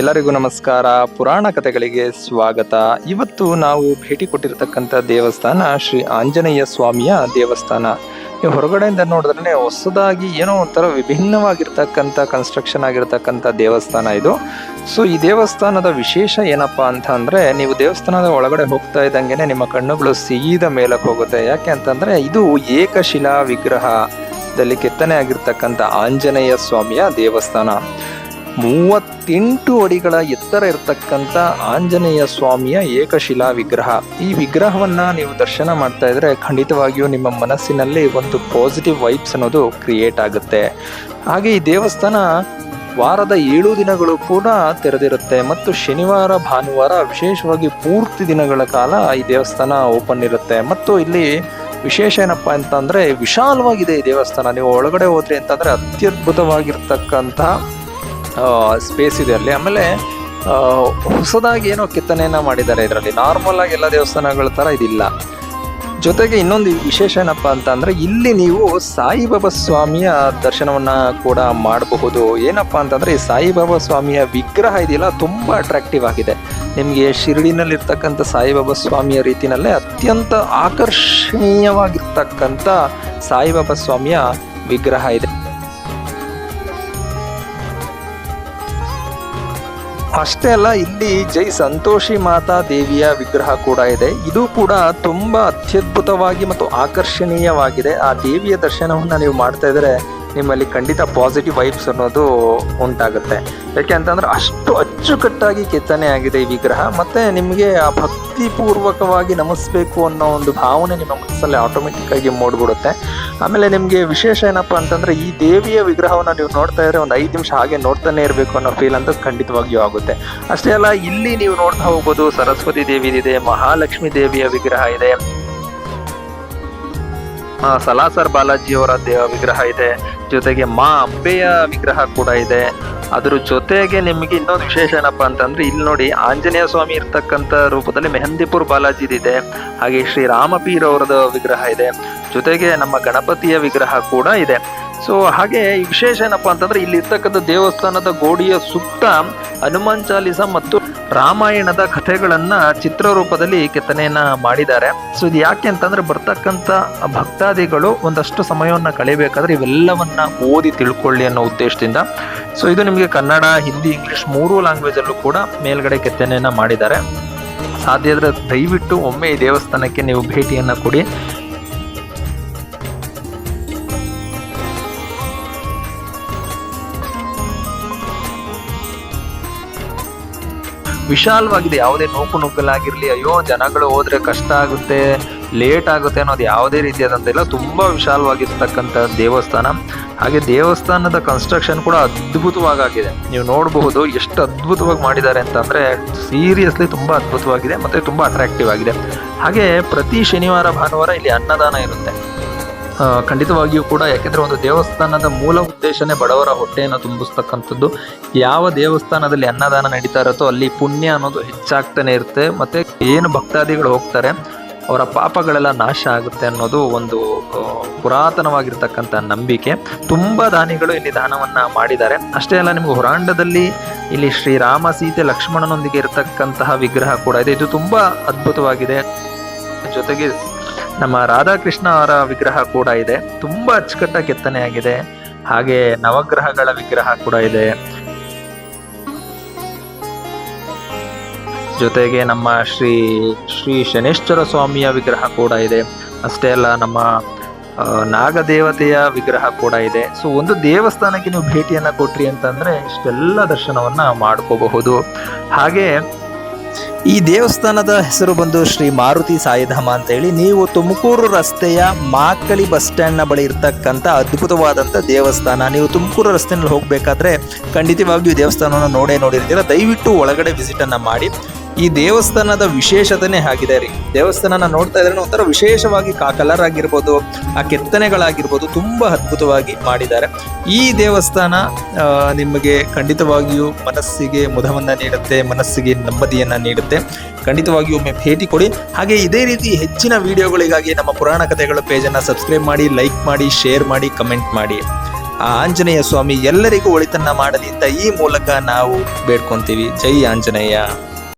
ಎಲ್ಲರಿಗೂ ನಮಸ್ಕಾರ. ಪುರಾಣ ಕಥೆಗಳಿಗೆ ಸ್ವಾಗತ. ಇವತ್ತು ನಾವು ಭೇಟಿ ಕೊಟ್ಟಿರತಕ್ಕಂಥ ದೇವಸ್ಥಾನ ಶ್ರೀ ಆಂಜನೇಯ ಸ್ವಾಮಿಯ ದೇವಸ್ಥಾನ. ನೀವು ಹೊರಗಡೆಯಿಂದ ನೋಡಿದ್ರೆ ಹೊಸದಾಗಿ ಏನೋ ಒಂಥರ ವಿಭಿನ್ನವಾಗಿರ್ತಕ್ಕಂಥ ಕನ್ಸ್ಟ್ರಕ್ಷನ್ ಆಗಿರ್ತಕ್ಕಂಥ ದೇವಸ್ಥಾನ ಇದು. ಸೊ ಈ ದೇವಸ್ಥಾನದ ವಿಶೇಷ ಏನಪ್ಪಾ ಅಂತ ಅಂದರೆ ನೀವು ದೇವಸ್ಥಾನದ ಒಳಗಡೆ ಹೋಗ್ತಾ ಇದ್ದಂಗೆನೆ ನಿಮ್ಮ ಕಣ್ಣುಗಳು ಸೀದ ಮೇಲಕ್ಕೆ ಹೋಗುತ್ತೆ. ಯಾಕೆ ಅಂತಂದರೆ ಇದು ಏಕಶಿಲಾ ವಿಗ್ರಹದಲ್ಲಿ ಕೆತ್ತನೆ ಆಗಿರ್ತಕ್ಕಂಥ ಆಂಜನೇಯ ಸ್ವಾಮಿಯ ದೇವಸ್ಥಾನ. ಮೂವತ್ತೆಂಟು ಅಡಿಗಳ ಎತ್ತರ ಇರತಕ್ಕಂಥ ಆಂಜನೇಯ ಸ್ವಾಮಿಯ ಏಕಶಿಲಾ ವಿಗ್ರಹ. ಈ ವಿಗ್ರಹವನ್ನ ನೀವು ದರ್ಶನ ಮಾಡ್ತಾ ಇದ್ರೆ ಖಂಡಿತವಾಗಿಯೂ ನಿಮ್ಮ ಮನಸ್ಸಿನಲ್ಲಿ ಒಂದು ಪಾಸಿಟಿವ್ ವೈಬ್ಸ್ ಅನ್ನೋದು ಕ್ರಿಯೇಟ್ ಆಗುತ್ತೆ. ಹಾಗೆ ಈ ದೇವಸ್ಥಾನ ವಾರದ ಏಳು ದಿನಗಳು ಕೂಡ ತೆರೆದಿರುತ್ತೆ ಮತ್ತು ಶನಿವಾರ, ಭಾನುವಾರ ವಿಶೇಷವಾಗಿ ಪೂರ್ತಿ ದಿನಗಳ ಕಾಲ ಈ ದೇವಸ್ಥಾನ ಓಪನ್ ಇರುತ್ತೆ. ಮತ್ತು ಇಲ್ಲಿ ವಿಶೇಷ ಏನಪ್ಪ ಅಂತಂದರೆ ವಿಶಾಲವಾಗಿದೆ ಈ ದೇವಸ್ಥಾನ. ನೀವು ಒಳಗಡೆ ಹೋದ್ರಿ ಅಂತಂದ್ರೆ ಅತ್ಯದ್ಭುತವಾಗಿರ್ತಕ್ಕಂಥ ಸ್ಪೇಸ್ ಇದೆ ಅಲ್ಲಿ. ಆಮೇಲೆ ಹೊಸದಾಗಿ ಏನೋ ಕೆತ್ತನೆಯನ್ನು ಮಾಡಿದ್ದಾರೆ ಇದರಲ್ಲಿ. ನಾರ್ಮಲ್ ಆಗಿ ಎಲ್ಲ ದೇವಸ್ಥಾನಗಳ ತರ ಇದಿಲ್ಲ. ಜೊತೆಗೆ ಇನ್ನೊಂದು ವಿಶೇಷ ಏನಪ್ಪ ಅಂತ ಅಂದ್ರೆ ಇಲ್ಲಿ ನೀವು ಸಾಯಿಬಾಬಾ ಸ್ವಾಮಿಯ ದರ್ಶನವನ್ನ ಕೂಡ ಮಾಡಬಹುದು. ಏನಪ್ಪ ಅಂತಂದ್ರೆ, ಈ ಸಾಯಿಬಾಬಾ ಸ್ವಾಮಿಯ ವಿಗ್ರಹ ಇದೆಯಲ್ಲ, ತುಂಬಾ ಅಟ್ರಾಕ್ಟಿವ್ ಆಗಿದೆ. ನಿಮಗೆ ಶಿರಡಿನಲ್ಲಿರ್ತಕ್ಕಂಥ ಸಾಯಿಬಾಬಾ ಸ್ವಾಮಿಯ ರೀತಿನಲ್ಲೇ ಅತ್ಯಂತ ಆಕರ್ಷಣೀಯವಾಗಿರ್ತಕ್ಕಂಥ ಸಾಯಿಬಾಬಾ ಸ್ವಾಮಿಯ ವಿಗ್ರಹ ಇದೆ. ಅಷ್ಟೇ ಅಲ್ಲ, ಇಲ್ಲಿ ಜೈ ಸಂತೋಷಿ ಮಾತಾ ದೇವಿಯ ವಿಗ್ರಹ ಕೂಡ ಇದೆ. ಇದು ಕೂಡ ತುಂಬಾ ಅತ್ಯದ್ಭುತವಾಗಿ ಮತ್ತು ಆಕರ್ಷಣೀಯವಾಗಿದೆ. ಆ ದೇವಿಯ ದರ್ಶನವನ್ನ ನೀವು ಮಾಡ್ತಾ ಇದ್ರೆ ನಿಮ್ಮಲ್ಲಿ ಖಂಡಿತ ಪಾಸಿಟಿವ್ ವೈಬ್ಸ್ ಅನ್ನೋದು ಉಂಟಾಗುತ್ತೆ. ಯಾಕೆ ಅಂತಂದ್ರೆ ಅಷ್ಟು ಅಚ್ಚುಕಟ್ಟಾಗಿ ಕೆತ್ತನೆ ಆಗಿದೆ ಈ ವಿಗ್ರಹ. ಮತ್ತೆ ನಿಮಗೆ ಆ ಭಕ್ತಿ ಪೂರ್ವಕವಾಗಿ ನಮಿಸ್ಬೇಕು ಅನ್ನೋ ಒಂದು ಭಾವನೆ ನಿಮ್ಮ ಮನಸ್ಸಲ್ಲಿ ಆಟೋಮೆಟಿಕ್ ಆಗಿ ಮೂಡ್ಬಿಡುತ್ತೆ. ಆಮೇಲೆ ನಿಮಗೆ ವಿಶೇಷ ಏನಪ್ಪ ಅಂತಂದ್ರೆ ಈ ದೇವಿಯ ವಿಗ್ರಹವನ್ನ ನೀವು ನೋಡ್ತಾ ಇದ್ರೆ ಒಂದು ಐದು ನಿಮಿಷ ಹಾಗೆ ನೋಡ್ತಾನೆ ಇರಬೇಕು ಅನ್ನೋ ಫೀಲ್ ಅಂತ ಖಂಡಿತವಾಗಿಯೂ ಆಗುತ್ತೆ. ಅಷ್ಟೇ ಅಲ್ಲ, ಇಲ್ಲಿ ನೀವು ನೋಡ್ತಾ ಹೋಗ್ಬೋದು, ಸರಸ್ವತಿ ದೇವಿ ಇದೆ, ಮಹಾಲಕ್ಷ್ಮಿ ದೇವಿಯ ವಿಗ್ರಹ ಇದೆ. ಸಲಾಸರ್ ಬಾಲಾಜಿಯವರ ದೇವ ವಿಗ್ರಹ ಇದೆ. ಜೊತೆಗೆ ಮಾ ಅಂಬೆಯ ವಿಗ್ರಹ ಕೂಡ ಇದೆ. ಅದ್ರ ಜೊತೆಗೆ ನಿಮಗೆ ಇನ್ನೊಂದು ವಿಶೇಷ ಏನಪ್ಪ ಅಂತಂದ್ರೆ ಇಲ್ಲಿ ನೋಡಿ ಆಂಜನೇಯ ಸ್ವಾಮಿ ಇರ್ತಕ್ಕಂಥ ರೂಪದಲ್ಲಿ ಮೆಹಂದಿಪುರ್ ಬಾಲಾಜಿದಿದೆ. ಹಾಗೆ ಶ್ರೀ ರಾಮಪೀರ್ ಅವರದ ವಿಗ್ರಹ ಇದೆ. ಜೊತೆಗೆ ನಮ್ಮ ಗಣಪತಿಯ ವಿಗ್ರಹ ಕೂಡ ಇದೆ. ಸೊ ಹಾಗೆ ವಿಶೇಷ ಏನಪ್ಪ ಅಂತಂದ್ರೆ ಇಲ್ಲಿ ಇರ್ತಕ್ಕಂಥ ದೇವಸ್ಥಾನದ ಗೋಡಿಯ ಸುತ್ತ ಹನುಮಾನ್ ಚಾಲಿಸ ಮತ್ತು ರಾಮಾಯಣದ ಕಥೆಗಳನ್ನ ಚಿತ್ರರೂಪದಲ್ಲಿ ಕೆತ್ತನೆಯನ್ನ ಮಾಡಿದ್ದಾರೆ. ಸೊ ಇದು ಯಾಕೆ ಅಂತಂದ್ರೆ ಬರ್ತಕ್ಕಂಥ ಭಕ್ತಾದಿಗಳು ಒಂದಷ್ಟು ಸಮಯವನ್ನ ಕಳಿಬೇಕಾದ್ರೆ ಇವೆಲ್ಲವನ್ನ ಓದಿ ತಿಳ್ಕೊಳ್ಳಿ ಅನ್ನೋ ಉದ್ದೇಶದಿಂದ. ಸೊ ಇದು ನಿಮಗೆ ಕನ್ನಡ, ಹಿಂದಿ, ಇಂಗ್ಲಿಷ್ ಮೂರು ಲ್ಯಾಂಗ್ವೇಜಲ್ಲೂ ಕೂಡ ಮೇಲ್ಗಡೆ ಕೆತ್ತನೆಯನ್ನ ಮಾಡಿದ್ದಾರೆ. ಸಾಧ್ಯ ಇದ್ರೆ ದಯವಿಟ್ಟು ಒಮ್ಮೆ ಈ ದೇವಸ್ಥಾನಕ್ಕೆ ನೀವು ಭೇಟಿಯನ್ನು ಕೊಡಿ. ವಿಶಾಲವಾಗಿದೆ, ಯಾವುದೇ ನೂಕು ನುಗ್ಗಲಾಗಿರ್ಲಿ ಅಯ್ಯೋ, ಜನಗಳು ಹೋದ್ರೆ ಕಷ್ಟ ಆಗುತ್ತೆ ಲೇಟ್ ಆಗುತ್ತೆ ಅನ್ನೋದು ಯಾವುದೇ ರೀತಿಯಾದಂಥ ಇಲ್ಲ ತುಂಬ ವಿಶಾಲವಾಗಿರ್ತಕ್ಕಂಥ ದೇವಸ್ಥಾನ. ಹಾಗೆ ದೇವಸ್ಥಾನದ ಕನ್ಸ್ಟ್ರಕ್ಷನ್ ಕೂಡ ಅದ್ಭುತವಾಗಿದೆ ನೀವು ನೋಡಬಹುದು ಎಷ್ಟು ಅದ್ಭುತವಾಗಿ ಮಾಡಿದ್ದಾರೆ ಅಂತಂದರೆ ಸೀರಿಯಸ್ಲಿ ತುಂಬ ಅದ್ಭುತವಾಗಿದೆ ಮತ್ತು ತುಂಬ ಅಟ್ರಾಕ್ಟಿವ್ ಆಗಿದೆ. ಹಾಗೆ ಪ್ರತಿ ಶನಿವಾರ ಭಾನುವಾರ ಇಲ್ಲಿ ಅನ್ನದಾನ ಇರುತ್ತೆ. ಖಂಡಿತವಾಗಿಯೂ ಕೂಡ, ಯಾಕೆಂದ್ರೆ ಒಂದು ದೇವಸ್ಥಾನದ ಮೂಲ ಉದ್ದೇಶನೇ ಬಡವರ ಹೊಟ್ಟೆಯನ್ನು ತುಂಬಿಸ್ತಕ್ಕಂಥದ್ದು. ಯಾವ ದೇವಸ್ಥಾನದಲ್ಲಿ ಅನ್ನದಾನ ನಡೀತಾ ಇರುತ್ತೋ ಅಲ್ಲಿ ಪುಣ್ಯ ಅನ್ನೋದು ಹೆಚ್ಚಾಗ್ತಾನೆ ಇರುತ್ತೆ. ಮತ್ತೆ ಏನು ಭಕ್ತಾದಿಗಳು ಹೋಗ್ತಾರೆ, ಅವರ ಪಾಪಗಳೆಲ್ಲ ನಾಶ ಆಗುತ್ತೆ ಅನ್ನೋದು ಒಂದು ಪುರಾತನವಾಗಿರ್ತಕ್ಕಂಥ ನಂಬಿಕೆ. ತುಂಬಾ ದಾನಿಗಳು ಇಲ್ಲಿ ದಾನವನ್ನ ಮಾಡಿದ್ದಾರೆ. ಅಷ್ಟೇ ಅಲ್ಲ, ನಿಮ್ಗೆ ಹೊರಾಂಡದಲ್ಲಿ ಇಲ್ಲಿ ಶ್ರೀರಾಮ ಸೀತೆ ಲಕ್ಷ್ಮಣನೊಂದಿಗೆ ಇರತಕ್ಕಂತಹ ವಿಗ್ರಹ ಕೂಡ ಇದೆ. ಇದು ತುಂಬಾ ಅದ್ಭುತವಾಗಿದೆ. ಜೊತೆಗೆ ನಮ್ಮ ರಾಧಾಕೃಷ್ಣ ಅವರ ವಿಗ್ರಹ ಕೂಡ ಇದೆ. ತುಂಬಾ ಅಚ್ಚುಕಟ್ಟ ಕೆತ್ತನೆ ಆಗಿದೆ. ಹಾಗೆ ನವಗ್ರಹಗಳ ವಿಗ್ರಹ ಕೂಡ ಇದೆ. ಜೊತೆಗೆ ನಮ್ಮ ಶ್ರೀ ಶ್ರೀ ಶನೇಶ್ವರ ಸ್ವಾಮಿಯ ವಿಗ್ರಹ ಕೂಡ ಇದೆ. ಅಷ್ಟೇ ಅಲ್ಲ, ನಮ್ಮ ನಾಗದೇವತೆಯ ವಿಗ್ರಹ ಕೂಡ ಇದೆ. ಸೊ, ಒಂದು ದೇವಸ್ಥಾನಕ್ಕೆ ನೀವು ಭೇಟಿಯನ್ನು ಕೊಟ್ರಿ ಅಂತಂದರೆ ಇಷ್ಟೆಲ್ಲ ದರ್ಶನವನ್ನು ಮಾಡ್ಕೋಬಹುದು. ಹಾಗೆ ಈ ದೇವಸ್ಥಾನದ ಹೆಸರು ಬಂದು ಶ್ರೀ ಮಾರುತಿ ಸಾಯಿಧಾಮ ಅಂತ ಹೇಳಿ ನೀವು ತುಮಕೂರು ರಸ್ತೆಯ ಮಾಕಳಿ ಬಸ್ ಸ್ಟ್ಯಾಂಡ್ನ ಬಳಿ ಇರ್ತಕ್ಕಂಥ ಅದ್ಭುತವಾದಂಥ ದೇವಸ್ಥಾನ. ನೀವು ತುಮಕೂರು ರಸ್ತೆಯಲ್ಲಿ ಹೋಗಬೇಕಾದ್ರೆ ಖಂಡಿತವಾಗಿಯೂ ದೇವಸ್ಥಾನವನ್ನು ನೋಡೇ ನೋಡಿರ್ತೀರ. ದಯವಿಟ್ಟು ಒಳಗಡೆ ವಿಸಿಟನ್ನು ಮಾಡಿ. ಈ ದೇವಸ್ಥಾನದ ವಿಶೇಷತೆನೇ ಆಗಿದೆ ರೀ. ದೇವಸ್ಥಾನನ ನೋಡ್ತಾ ಇದ್ರೆ ಒಂಥರ ವಿಶೇಷವಾಗಿ ಆ ಕಲರ್ ಆಗಿರ್ಬೋದು, ಆ ಕೆತ್ತನೆಗಳಾಗಿರ್ಬೋದು ತುಂಬಾ ಅದ್ಭುತವಾಗಿ ಮಾಡಿದ್ದಾರೆ. ಈ ದೇವಸ್ಥಾನ ನಿಮಗೆ ಖಂಡಿತವಾಗಿಯೂ ಮನಸ್ಸಿಗೆ ಮುದವನ್ನ ನೀಡುತ್ತೆ, ಮನಸ್ಸಿಗೆ ನೆಮ್ಮದಿಯನ್ನ ನೀಡುತ್ತೆ. ಖಂಡಿತವಾಗಿಯೂ ಒಮ್ಮೆ ಭೇಟಿ ಕೊಡಿ. ಹಾಗೆ ಇದೇ ರೀತಿ ಹೆಚ್ಚಿನ ವಿಡಿಯೋಗಳಿಗಾಗಿ ನಮ್ಮ ಪುರಾಣ ಕಥೆಗಳ ಪೇಜನ್ನು ಸಬ್ಸ್ಕ್ರೈಬ್ ಮಾಡಿ, ಲೈಕ್ ಮಾಡಿ, ಶೇರ್ ಮಾಡಿ, ಕಮೆಂಟ್ ಮಾಡಿ. ಆ ಆಂಜನೇಯ ಸ್ವಾಮಿ ಎಲ್ಲರಿಗೂ ಒಳಿತನ್ನ ಮಾಡಲಿ ಅಂತ ಈ ಮೂಲಕ ನಾವು ಬೇಡ್ಕೊಂತೀವಿ. ಜೈ ಆಂಜನೇಯ.